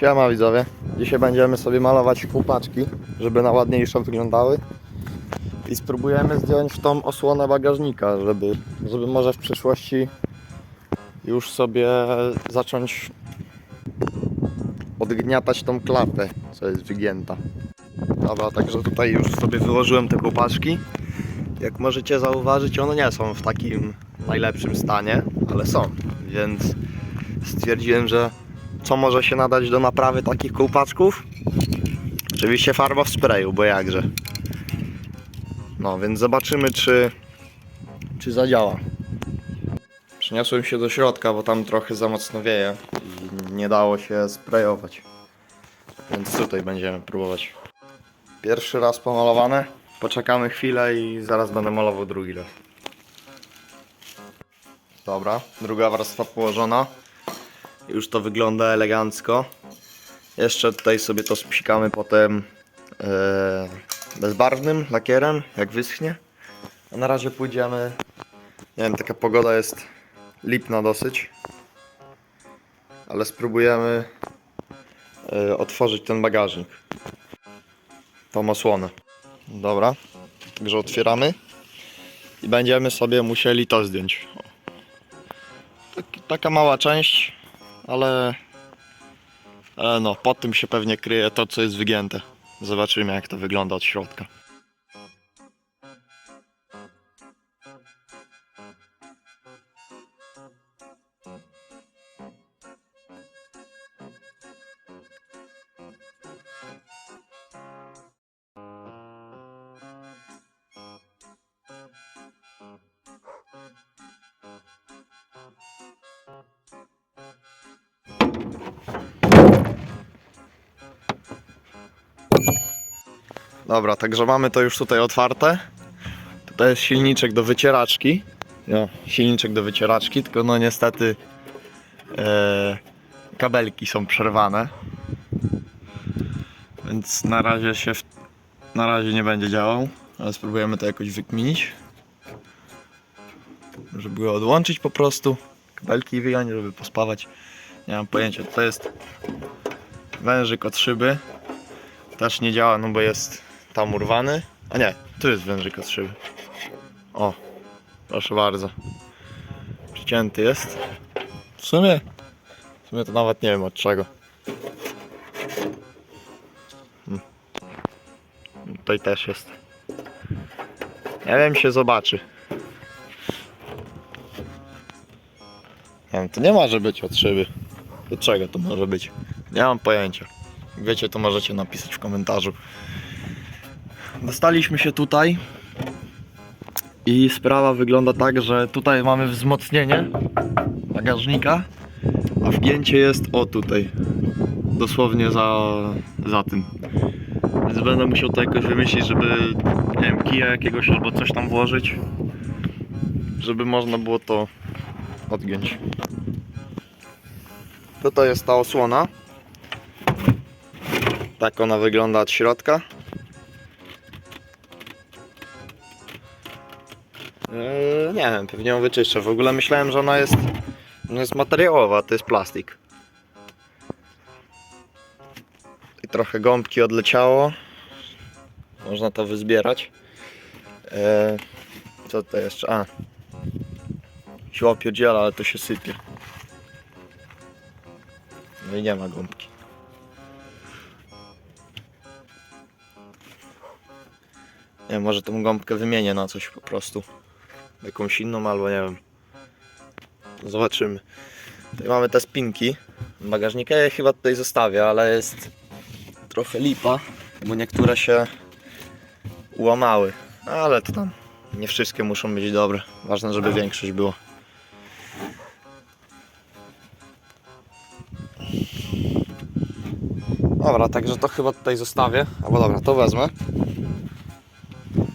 Siema widzowie. Dzisiaj będziemy sobie malować kółpaczki, żeby na ładniejsze wyglądały. I spróbujemy zdjąć tą osłonę bagażnika, żeby, żeby może w przyszłości już sobie zacząć odgniatać tą klapę, co jest wygięta. Dobra, także tutaj już sobie wyłożyłem te kółpaczki. Jak możecie zauważyć, one nie są w takim najlepszym stanie, ale są, więc stwierdziłem, że co może się nadać do naprawy takich kołpaczków? Oczywiście farba w sprayu, bo jakże. No, więc zobaczymy, czy, czy zadziała. Przeniosłem się do środka, bo tam trochę za mocno wieje i nie dało się sprayować. Więc tutaj będziemy próbować. Pierwszy raz pomalowane. Poczekamy chwilę i zaraz będę malował drugi raz. Dobra, druga warstwa położona. Już to wygląda elegancko. Jeszcze tutaj sobie to spsikamy potem e, bezbarwnym lakierem, jak wyschnie. A na razie pójdziemy. Nie wiem, taka pogoda jest lipna dosyć. Ale spróbujemy e, otworzyć ten bagażnik. Tą osłonę. Dobra, także otwieramy. I będziemy sobie musieli to zdjąć. Taka mała część, ale, ale no, pod tym się pewnie kryje to, co jest wygięte. Zobaczymy, jak to wygląda od środka. Dobra, także mamy to już tutaj otwarte. Tutaj jest silniczek do wycieraczki. No, silniczek do wycieraczki, tylko no niestety e, kabelki są przerwane. Więc na razie się w, na razie nie będzie działał, ale spróbujemy to jakoś wykminić. Żeby go odłączyć po prostu. Kabelki wyjąć, żeby pospawać. Nie mam pojęcia. To jest wężyk od szyby. Też nie działa, no bo jest tam urwany. A nie, tu jest wężyk od szyby. O, proszę bardzo. Przycięty jest. W sumie, w sumie to nawet nie wiem od czego. Hmm. Tutaj też jest. Nie wiem, się zobaczy. Nie wiem, to nie może być od szyby. Od czego to może być? Nie mam pojęcia. Jak wiecie, to możecie napisać w komentarzu. Dostaliśmy się tutaj i sprawa wygląda tak, że tutaj mamy wzmocnienie bagażnika, a wgięcie jest o tutaj. Dosłownie za, za tym. Więc będę musiał to jakoś wymyślić, żeby nie wiem, kija jakiegoś albo coś tam włożyć, żeby można było to odgiąć. Tutaj jest ta osłona. Tak ona wygląda od środka. Eee, nie wiem, pewnie ją wyczyszczę. W ogóle myślałem, że ona jest, jest materiałowa, to jest plastik. I trochę gąbki odleciało. Można to wyzbierać. Eee, co to jeszcze? A. Siła pierdziela, ale to się sypie. No i nie ma gąbki. Nie może tą gąbkę wymienię na coś po prostu. Jakąś inną albo nie wiem. Zobaczymy. Tutaj mamy te spinki. Bagażnika ja chyba tutaj zostawię, ale jest trochę lipa, bo niektóre się ułamały. Ale to tam nie wszystkie muszą być dobre. Ważne, żeby większość było. Dobra, także to chyba tutaj zostawię. Albo dobra, to wezmę.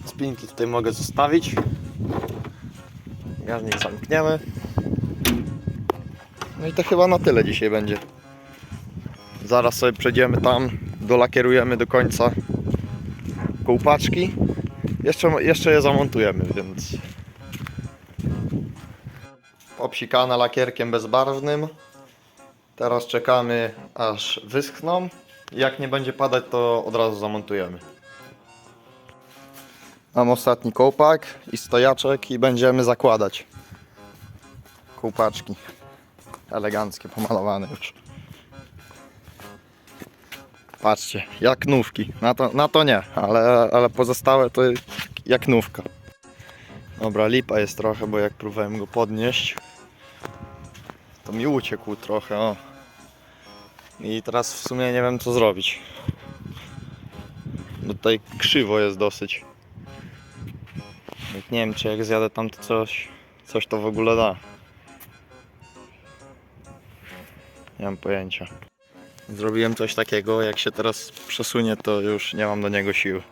Spinki tutaj mogę zostawić. Bagażnik zamkniemy. No i to chyba na tyle dzisiaj będzie. Zaraz sobie przejdziemy tam, dolakierujemy do końca kołpaczki. Jeszcze, jeszcze je zamontujemy, więc... Obsikane lakierkiem bezbarwnym. Teraz czekamy aż wyschną. Jak nie będzie padać, to od razu zamontujemy. Mam ostatni kołpak i stojaczek i będziemy zakładać. Kołpaczki. Eleganckie, pomalowane już. Patrzcie, jak nówki. Na to, na to nie, ale, ale pozostałe to jak nówka. Dobra, lipa jest trochę, bo jak próbowałem go podnieść, to mi uciekł trochę, o. I teraz w sumie nie wiem co zrobić. Bo tutaj krzywo jest dosyć. Nie wiem czy jak zjadę tam to coś, coś to w ogóle da. Nie mam pojęcia. Zrobiłem coś takiego, jak się teraz przesunie to już nie mam do niego siły.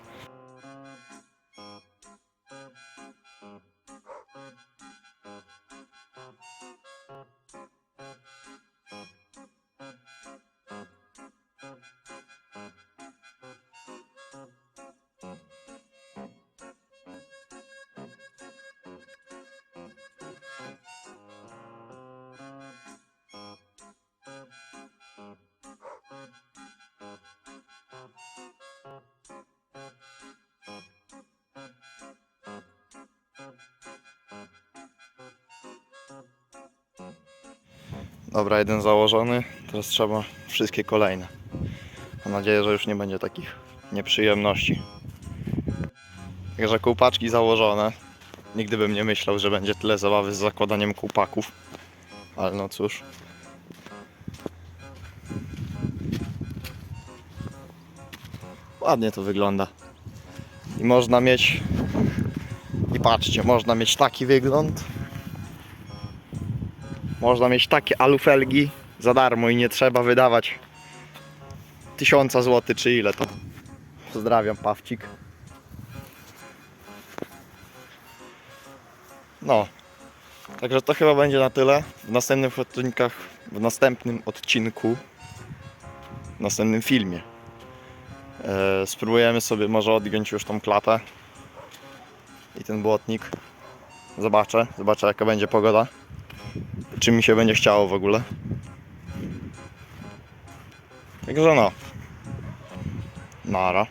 Dobra, jeden założony, teraz trzeba wszystkie kolejne. Mam nadzieję, że już nie będzie takich nieprzyjemności. Także kołpaczki założone. Nigdy bym nie myślał, że będzie tyle zabawy z zakładaniem kołpaków. Ale no cóż. Ładnie to wygląda. I można mieć... I patrzcie, można mieć taki wygląd. Można mieć takie alufelgi za darmo i nie trzeba wydawać tysiąca złotych czy ile to. Pozdrawiam, Pawcik. No. Także to chyba będzie na tyle. W następnych odcinkach, w następnym odcinku, w następnym filmie e, spróbujemy sobie może odgiąć już tą klapę i ten błotnik. Zobaczę, zobaczę jaka będzie pogoda czy mi się będzie chciało w ogóle. Także no. Nara.